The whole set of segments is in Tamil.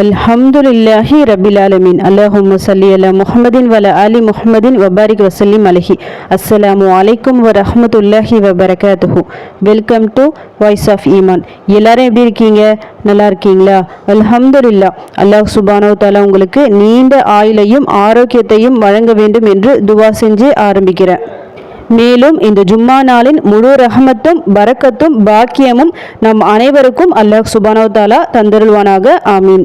அல்ஹம்துலில்லாஹி ரபில் ஆலமீன். அல்லாஹும் சல்லி அலா முஹமதின் வல அலி முஹமதின் வபாரிக் வசல்லிம் அலஹி. அஸ்ஸலாமு அலைக்கும் வ ரஹமத்துல்லாஹி வபரகாத்துஹு வெல்கம் டு வாய்ஸ் ஆஃப் ஈமான் எல்லாரும் எப்படி இருக்கீங்க? நல்லா இருக்கீங்களா? அல்ஹம்துல்லா அல்லாஹ் சுபானோ தாலா உங்களுக்கு நீண்ட ஆயுளையும் ஆரோக்கியத்தையும் வழங்க வேண்டும் என்று துவா செஞ்சு ஆரம்பிக்கிறேன். மேலும் இந்த ஜும்மா நாளின் முழு ரஹமத்தும் பரக்கத்தும் பாக்கியமும் நம் அனைவருக்கும் அல்லாஹ் சுபானோ தாலா தந்தருள்வானாக. ஆமீன்.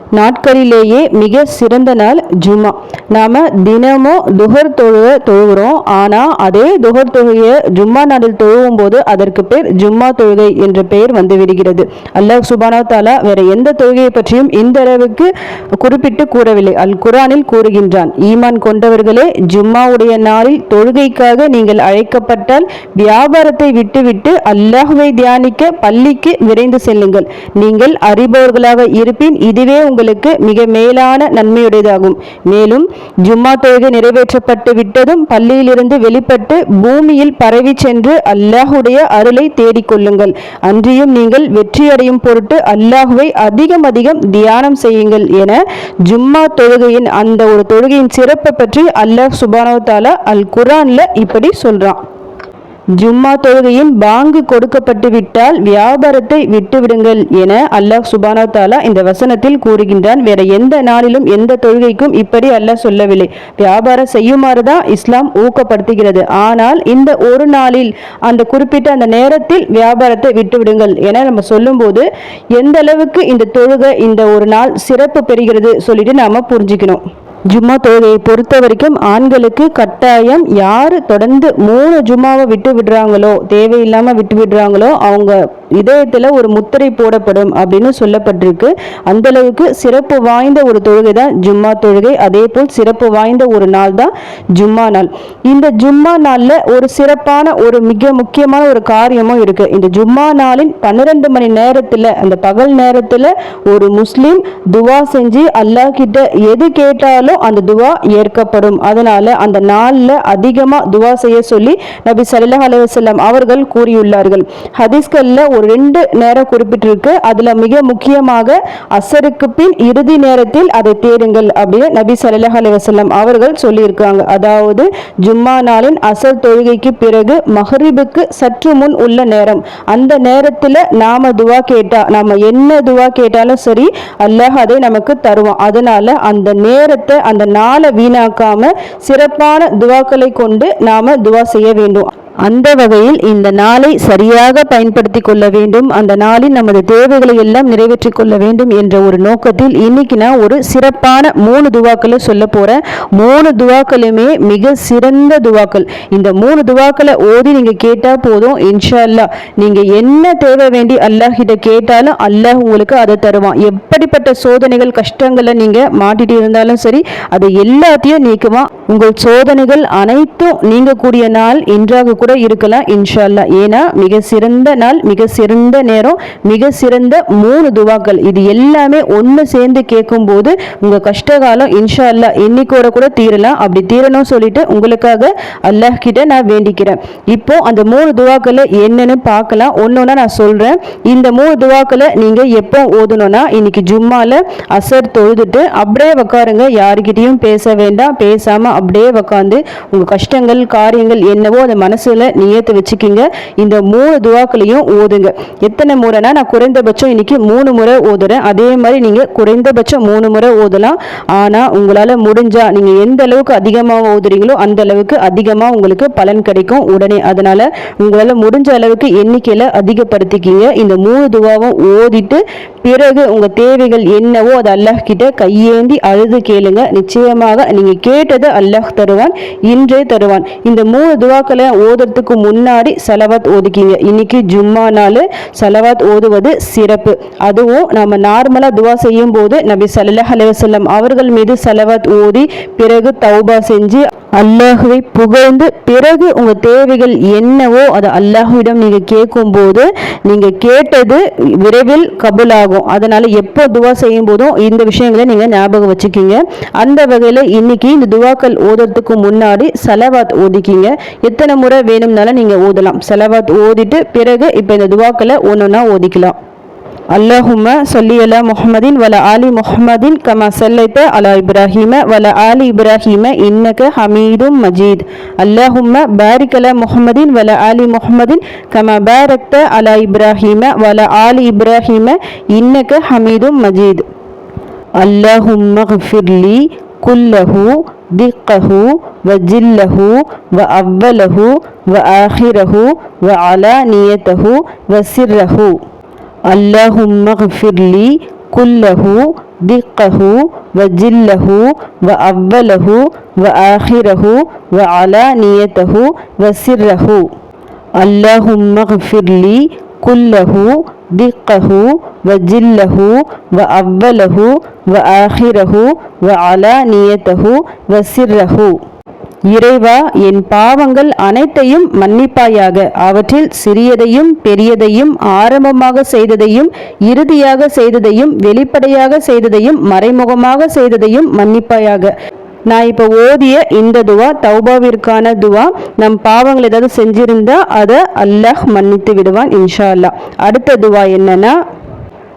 நாட்களிலேயே மிக சிறந்த நாள் ஜும்மா. நாம் தினமும் துகர் தொழுவ தொழுகிறோம். ஆனால் அதே துகர் தொழுகையை ஜும்மா நாளில் தொழுவும் போது அதற்கு பேர் ஜும்மா தொழுகை என்ற பெயர் வந்து விடுகிறது. அல்லாஹ் சுபானா தாலா வேற எந்த தொழுகையை பற்றியும் இந்த அளவுக்கு குறிப்பிட்டு கூறவில்லை. அல் குரானில் கூறுகின்றான் ஈமான் கொண்டவர்களே ஜும்மாவுடைய நாளில் தொழுகைக்காக நீங்கள் அழைக்கப்பட்டால் வியாபாரத்தை விட்டுவிட்டு அல்லாஹுவை தியானிக்க பள்ளிக்கு விரைந்து செல்லுங்கள். நீங்கள் அறிபவர்களாக இருப்பின் இதுவே உங்கள் உங்களுக்கு மிக மேலான நன்மையுடையதாகும். மேலும் ஜும்மா தொழுகை நிறைவேற்றப்பட்டு விட்டதும் பள்ளியிலிருந்து வெளிப்பட்டு பூமியில் பரவி சென்று அல்லாஹுடைய அருளை தேடிக்கொள்ளுங்கள் அன்றியும் நீங்கள் வெற்றியடையும் பொருட்டு அல்லாஹுவை அதிகம் அதிகம் தியானம் செய்யுங்கள் என ஜும்மா தொழுகையின் அந்த ஒரு தொழுகையின் சிறப்பை பற்றி அல்லாஹ் சுபானோ தாலா அல் குரான்ல இப்படி சொல்றான். ஜும்மா தொழுகையின் பாங்கு கொடுக்கப்பட்டு விட்டால் வியாபாரத்தை விட்டுவிடுங்கள் என அல்லாஹ் சுபானா தாலா இந்த வசனத்தில் கூறுகின்றான். வேற எந்த நாளிலும் எந்த தொழுகைக்கும் இப்படி அல்லாஹ் சொல்லவில்லை. வியாபாரம் செய்யுமாறு தான் இஸ்லாம் ஊக்கப்படுத்துகிறது. ஆனால் இந்த ஒரு நாளில் அந்த குறிப்பிட்ட அந்த நேரத்தில் வியாபாரத்தை விட்டுவிடுங்கள் என நம்ம சொல்லும்போது எந்த அளவுக்கு இந்த தொழுகை இந்த ஒரு நாள் சிறப்பு பெறுகிறது சொல்லிட்டு நாம புரிஞ்சுக்கணும். ஜும்மா தொழுகையை பொறுத்த வரைக்கும் ஆண்களுக்கு கட்டாயம் யார் தொடர்ந்து மூணு ஜும்மாவை விட்டு விடுறாங்களோ தேவையில்லாமல் விட்டு விடுறாங்களோ அவங்க இதயத்தில் ஒரு முத்திரை போடப்படும் அப்படின்னு சொல்லப்பட்டிருக்கு. அந்த அளவுக்கு சிறப்பு வாய்ந்த ஒரு தொழுகை தான் ஜும்மா தொழுகை. அதே போல் சிறப்பு வாய்ந்த ஒரு நாள் தான் ஜும்மா நாள். இந்த ஜும்மா நாளில் ஒரு சிறப்பான ஒரு மிக முக்கியமான ஒரு காரியமும் இருக்கு. இந்த ஜும்மா நாளின் பன்னிரெண்டு மணி நேரத்தில் அந்த பகல் நேரத்தில் ஒரு முஸ்லீம் துவா செஞ்சு அல்லாஹ் கிட்ட எது கேட்டாலும் அந்த துவா ஏற்கப்படும். அதனால அந்த நாளில் அதிகமாக துவா செய்ய சொல்லி நபி சல்லா அலுவலம் அவர்கள் கூறியுள்ளார்கள். ஹதீஸ்களில் ஒரு ரெண்டு நேரம் குறிப்பிட்டிருக்கு. அதில் மிக முக்கியமாக அசருக்கு பின் இறுதி நேரத்தில் அதை தேடுங்கள் அப்படின்னு நபி சல்லா அலுவலம் அவர்கள் சொல்லியிருக்காங்க. அதாவது ஜும்மா நாளின் அசர் தொழுகைக்கு பிறகு மஹரிபுக்கு சற்று முன் உள்ள நேரம். அந்த நேரத்தில் நாம துவா கேட்டா நாம என்ன துவா கேட்டாலும் சரி அல்லாஹ் அதை நமக்கு தருவோம் அதனால அந்த நேரத்தை அந்த நாளை வீணாக்காம சிறப்பான துவாக்களை கொண்டு நாம துவா செய்ய வேண்டும். அந்த வகையில் இந்த நாளை சரியாக பயன்படுத்தி கொள்ள வேண்டும். அந்த நாளில் நமது தேவைகளை எல்லாம் நிறைவேற்றிக் கொள்ள வேண்டும் என்ற ஒரு நோக்கத்தில் இன்னைக்கு நான் ஒரு சிறப்பான மூணு துவாக்களை சொல்ல போகிறேன் மூணு துவாக்களுமே மிக சிறந்த துவாக்கள். இந்த மூணு துவாக்களை ஓதி நீங்கள் கேட்டால் போதும் இன்ஷா அல்லா நீங்கள் என்ன தேவை வேண்டி அல்லாஹ் கிட்ட கேட்டாலும் அல்லாஹ் உங்களுக்கு அதை தருவான். எப்படிப்பட்ட சோதனைகள் கஷ்டங்களை நீங்கள் மாட்டிட்டு இருந்தாலும் சரி அதை எல்லாத்தையும் நீக்குவான். உங்கள் சோதனைகள் அனைத்தும் நீங்கக்கூடிய நாள் இன்றாக கூட இருக்கலாம் இன்ஷா அல்லா ஏன்னா மிக சிறந்த நாள் மிக சிறந்த நேரம் மிக சிறந்த மூணு துவாக்கள். இது எல்லாமே ஒன்று சேர்ந்து கேட்கும்போது உங்கள் கஷ்டகாலம் இன்ஷா அல்லா இன்னைக்கோட கூட தீரலாம். அப்படி தீரணும் சொல்லிட்டு உங்களுக்காக அல்லாஹ் கிட்ட நான் வேண்டிக்கிறேன். இப்போ அந்த மூணு துவாக்களை என்னன்னு பார்க்கலாம். ஒன்னொன்னா நான் சொல்கிறேன் இந்த மூணு துவாக்களை நீங்கள் எப்போ ஓதணும்னா இன்னைக்கு ஜும்மாவில் அசர் தொழுதுட்டு அப்படியே உட்காருங்க யாருக்கிட்டையும் பேச வேண்டாம். பேசாமல் அப்படியே உக்காந்து உங்கள் கஷ்டங்கள் காரியங்கள் என்னவோ அந்த மனசில் நியத்து வச்சுக்கிங்க. இந்த மூணு துவாக்களையும் ஓதுங்க. எத்தனை முறைனா நான் குறைந்தபட்சம் இன்னைக்கு மூணு முறை ஓதுறேன். அதே மாதிரி நீங்கள் குறைந்தபட்சம் மூணு முறை ஓதலாம். ஆனால் உங்களால் முடிஞ்சா நீங்கள் எந்த அளவுக்கு அதிகமாக ஓதுறீங்களோ அந்த அளவுக்கு அதிகமாக உங்களுக்கு பலன் கிடைக்கும் உடனே. அதனால் உங்களால் முடிஞ்ச அளவுக்கு எண்ணிக்கையில் அதிகப்படுத்திக்கிங்க. இந்த மூணு துவாவும் ஓதிட்டு பிறகு உங்கள் தேவைகள் என்னவோ அதை அல்லாஹ் கிட்ட கையேந்தி அழுது கேளுங்க. நிச்சயமாக நீங்கள் கேட்டதை அல்லாஹ் தருவான் இன்றே தருவான். இந்த மூணு துவாக்களை ஓதுறதுக்கு முன்னாடி செலவாத் ஓதிக்கிங்க. இன்னைக்கு ஜும்மா நாள் செலவாத் ஓதுவது சிறப்பு. அதுவும் நம்ம நார்மலாக துவா செய்யும் போது நபி சல்லாஹ் அலுவலம் அவர்கள் மீது செலவாத் ஓதி பிறகு தௌபா செஞ்சு அல்லாஹுவை புகழ்ந்து பிறகு உங்கள் தேவைகள் என்னவோ அதை அல்லாஹுவிடம் நீங்கள் கேட்கும்போது நீங்கள் கேட்டது விரைவில் கபுலாகும். அதனால் எப்போ துவா செய்யும் போதும் இந்த விஷயங்களை நீங்கள் ஞாபகம் வச்சுக்கிங்க. அந்த வகையில் இன்னைக்கு இந்த துவாக்கள் ஓதுறதுக்கு முன்னாடி செலவாத் ஓதிக்கிங்க. எத்தனை முறை வேணும்னாலும் நீங்கள் ஓதலாம். செலவாத் ஓதிட்டு பிறகு இப்போ இந்த துவாக்களை ஒன்று ஒன்றா ஓதிக்கலாம். اللهم صل على محمد وعلى آل محمد كما صليت على إبراهيم وعلى آل إبراهيم إنك حميد مجيد. اللهم بارك على محمد وعلى آل محمد كما باركت على إبراهيم وعلى آل إبراهيم إنك حميد مجيد. اللهم اغفر لي كله دقه وجله وأوله وآخره وعلانيته وسره. اللهم اغفر لي كله دقه وجله وأوله وآخره وعلانيته وسره. اللهم اغفر لي كله دقه وجله وأوله وآخره وعلانيته وسره. இறைவா என் பாவங்கள் அனைத்தையும் மன்னிப்பாயாக. அவற்றில் சிறியதையும் பெரியதையும் ஆரம்பமாக செய்ததையும் இறுதியாக செய்ததையும் வெளிப்படையாக செய்ததையும் மறைமுகமாக செய்ததையும் மன்னிப்பாயாக. நான் இப்போ ஓதிய இந்த துவா தௌபாவிற்கான துவா நம் பாவங்கள் ஏதாவது செஞ்சிருந்தா அதை அல்லாஹ் மன்னித்து விடுவான் இன்ஷா அல்லாஹ். அடுத்த துவா என்னன்னா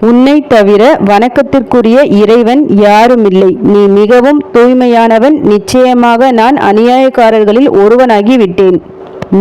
உன்னை தவிர வணக்கத்திற்குரிய இறைவன் யாருமில்லை. நீ மிகவும் தூய்மையானவன். நிச்சயமாக நான் அநியாயக்காரர்களில் ஒருவனாகி விட்டேன்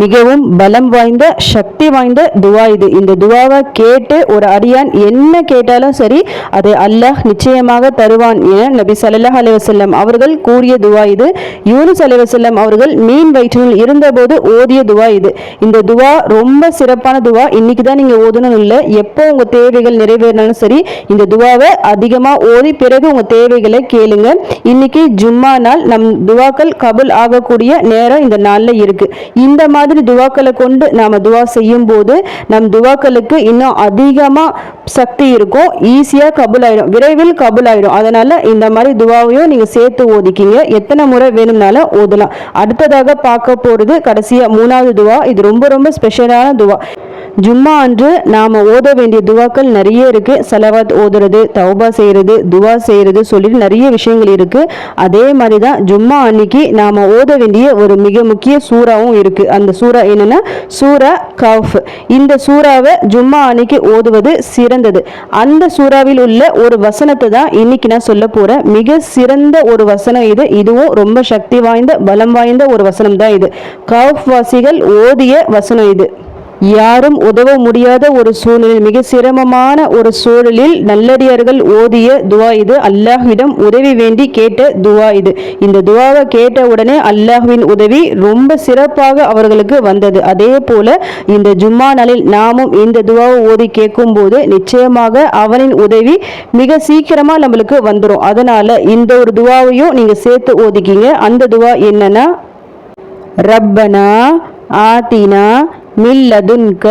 மிகவும் பலம் வாய்ந்த சக்தி வாய்ந்த துவா இது. இந்த துவாவை கேட்டு ஒரு அடியான் என்ன கேட்டாலும் சரி அதை அல்லாஹ் நிச்சயமாக தருவான் என நபி சல்லாஹ் அலைவசல்லம் அவர்கள் கூறிய துவா இது. யூனுஸ் அலைவசல்லம் அவர்கள் மீன் வயிற்றில் இருந்தபோது ஓதிய துவா இது. இந்த துவா ரொம்ப சிறப்பான துவா. இன்னைக்கு தான் நீங்கள் ஓதணும் இல்லை. எப்போ உங்கள் தேவைகள் நிறைவேறினாலும் சரி இந்த துவாவை அதிகமாக ஓதி பிறகு உங்கள் தேவைகளை கேளுங்க. இன்னைக்கு ஜும்மா நாள் நம் துவாக்கள் கபுல் ஆகக்கூடிய நேரம் இந்த நாளில் இருக்கு. இந்த மாதிரி துவாக்களை கொண்டு நாம் துவா செய்யும் போது நம் துவாக்களுக்கு இன்னும் அதிகமாக சக்தி இருக்கும். ஈஸியாக கபுல் ஆயிடும் விரைவில் கபுல் ஆயிடும் அதனால இந்த மாதிரி துவாவையும் நீங்கள் சேர்த்து ஓதிக்கிங்க. எத்தனை முறை வேணும்னாலும் ஓதலாம். அடுத்ததாக பார்க்க போகிறது கடைசியாக மூணாவது துவா. இது ரொம்ப ரொம்ப ஸ்பெஷலான துவா. ஜும்மா அன்று நாம் ஓத வேண்டிய துவாக்கள் நிறைய இருக்குது செலவாத் ஓதுறது தௌபா செய்கிறது துவா செய்கிறது சொல்லிட்டு நிறைய விஷயங்கள் இருக்குது அதே மாதிரி தான் ஜும்மா அன்னைக்கு நாம் ஓத வேண்டிய ஒரு மிக முக்கிய சூறாவும் இருக்குது அந்த சூறா என்னென்னா சூரா கஃப். இந்த சூறாவை ஜும்மா அன்னைக்கு ஓதுவது சிறந்தது. அந்த சூறாவில் உள்ள ஒரு வசனத்தை தான் இன்னைக்கு நான் சொல்ல போகிறேன் மிக சிறந்த ஒரு வசனம் இது. இதுவும் ரொம்ப சக்தி வாய்ந்த பலம் வாய்ந்த ஒரு வசனம் தான் இது. கஃப் வாசிகள் ஓதிய வசனம் இது. யாரும் உதவ முடியாத ஒரு சூழலில் மிக சிரமமான ஒரு சூழலில் நல்லடியார்கள் ஓதிய துவா இது. அல்லாஹ்விடம் உதவி வேண்டி கேட்ட துவா இது. இந்த துவாவை கேட்ட உடனே அல்லாஹ்வின் உதவி ரொம்ப சிறப்பாக அவர்களுக்கு வந்தது. அதே போல இந்த ஜும்மா நாளில் நாமும் இந்த துவாவை ஓதி கேட்கும் போது நிச்சயமாக அவனின் உதவி மிக சீக்கிரமா நம்மளுக்கு வந்துடும் அதனால இந்த ஒரு துவாவையும் நீங்க சேர்த்து ஓதிக்கிங்க. அந்த துவா என்னன்னா ரப்பனா ஆத்தினா من لدنك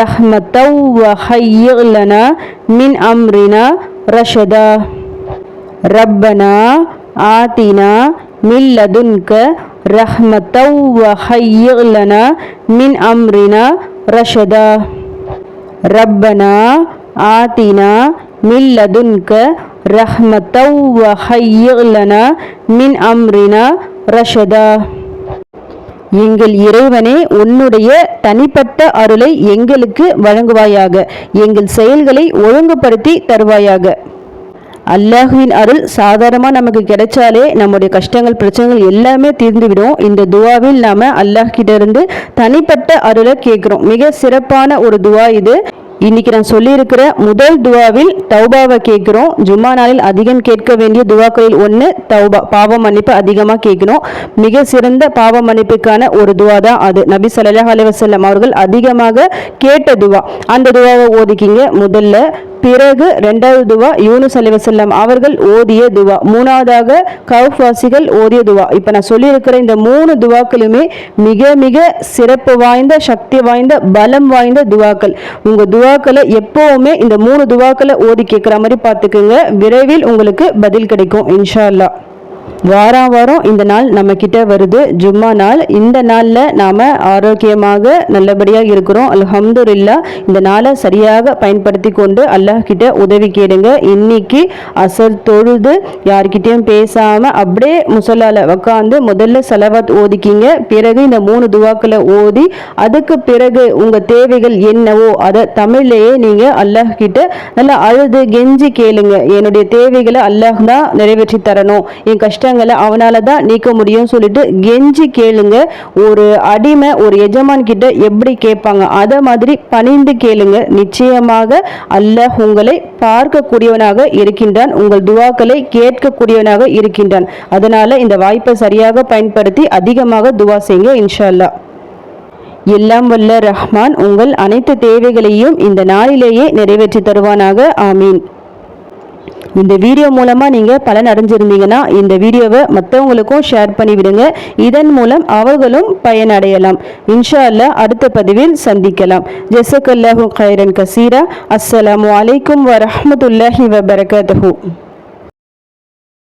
رحمة وهيئ لنا من أمرنا رشدا ربنا آتنا من لدنك رحمة وهيئ لنا من أمرنا رشدا ربنا آتنا من لدنك رحمة وهيئ لنا من أمرنا رشدا எங்கள் இறைவனே உன்னுடைய தனிப்பட்ட அருளை எங்களுக்கு வழங்குவாயாக. எங்கள் செயல்களை ஒழுங்குபடுத்தி தருவாயாக. அல்லாஹுவின் அருள் சாதாரணமாக நமக்கு கிடைச்சாலே நம்முடைய கஷ்டங்கள் பிரச்சனைகள் எல்லாமே தீர்ந்துவிடும். இந்த துவாவில் நாம் அல்லாஹ் கிட்ட இருந்து தனிப்பட்ட அருளை கேட்குறோம். மிக சிறப்பான ஒரு துவா இது. இன்னைக்கு நான் சொல்லியிருக்கிற முதல் துவாவில் தௌபாவை கேட்குறோம். ஜும்மா நாளில் அதிகம் கேட்க வேண்டிய துவாக்களில் ஒன்று தௌபா பாவ மன்னிப்பு அதிகமாக கேட்கணும் மிக சிறந்த பாவ மன்னிப்புக்கான ஒரு துவா தான் அது. நபி சல்லாஹ் அலி வசல்லம் அவர்கள் அதிகமாக கேட்ட துவா. அந்த துவாவை ஓதிக்கிங்க முதல்ல. பிறகு ரெண்டாவது துவா யூனுஸ் அலிவசல்லம் அவர்கள் ஓதிய துவா. மூணாவதாக கவுஃபாசிகள் ஓதிய துவா. இப்போ நான் சொல்லியிருக்கிற இந்த மூணு துவாக்களுமே மிக மிக சிறப்பு வாய்ந்த சக்தி வாய்ந்த பலம் வாய்ந்த துவாக்கள். உங்கள் துவாக்களை எப்போவுமே இந்த மூணு துவாக்களை ஓதி கேட்குற மாதிரி பார்த்துக்குங்க. விரைவில் உங்களுக்கு பதில் கிடைக்கும் இன்ஷா அல்லாஹ். வாரம் வாரம் இந்த நாள் நம்ம கிட்ட வருது. ஜும்மா நாள். இந்த நாளில் நாம் ஆரோக்கியமாக நல்லபடியாக இருக்கிறோம். அல்ஹம்துலில்லா இந்த நாளை சரியாக பயன்படுத்தி கொண்டு அல்லாஹ் கிட்ட உதவி கேடுங்க. இன்னைக்கு அசர் தொழுது யார்கிட்டயும் பேசாமல் அப்படியே முசலால உட்காந்து முதல்ல செலவாத் ஓதிக்கிங்க. பிறகு இந்த மூணு துவாக்களை ஓதி அதுக்கு பிறகு உங்கள் தேவைகள் என்னவோ அதை தமிழ்லேயே நீங்கள் அல்லாஹ் கிட்ட நல்லா அழுது கெஞ்சி கேளுங்க. என்னுடைய தேவைகளை அல்லாஹ் தான் நிறைவேற்றி தரணும். என் கஷ்டம் கஷ்டங்களை அவனால தான் நீக்க முடியும்னு சொல்லிட்டு கெஞ்சி கேளுங்க. ஒரு அடிமை ஒரு எஜமான் கிட்ட எப்படி கேட்பாங்க? அதை மாதிரி பணிந்து கேளுங்க. நிச்சயமாக அல்லாஹ் உங்களை பார்க்கக்கூடியவனாக இருக்கின்றான். உங்கள் துவாக்களை கேட்கக்கூடியவனாக இருக்கின்றான். அதனால இந்த வாய்ப்பை சரியாக பயன்படுத்தி அதிகமாக துவா செய்யுங்க இன்ஷா அல்லாஹ் எல்லாம் வல்ல ரஹ்மான் உங்கள் அனைத்து தேவைகளையும் இந்த நாளிலேயே நிறைவேற்றி தருவானாக. ஆமீன். இந்த வீடியோ மூலமாக நீங்கள் பலன் அடைஞ்சிருந்தீங்கன்னா இந்த வீடியோவை மற்றவங்களுக்கும் ஷேர் பண்ணி விடுங்க இதன் மூலம் அவர்களும் பயனடையலாம். இன்ஷா அல்லாஹ் அடுத்த பதிவில் சந்திக்கலாம். ஜெசக்கல்லாஹு கைரன் கசீரா. அஸ்ஸலாமு அலைக்கும் வரமத்துல்லாஹி வபரகாத்தூ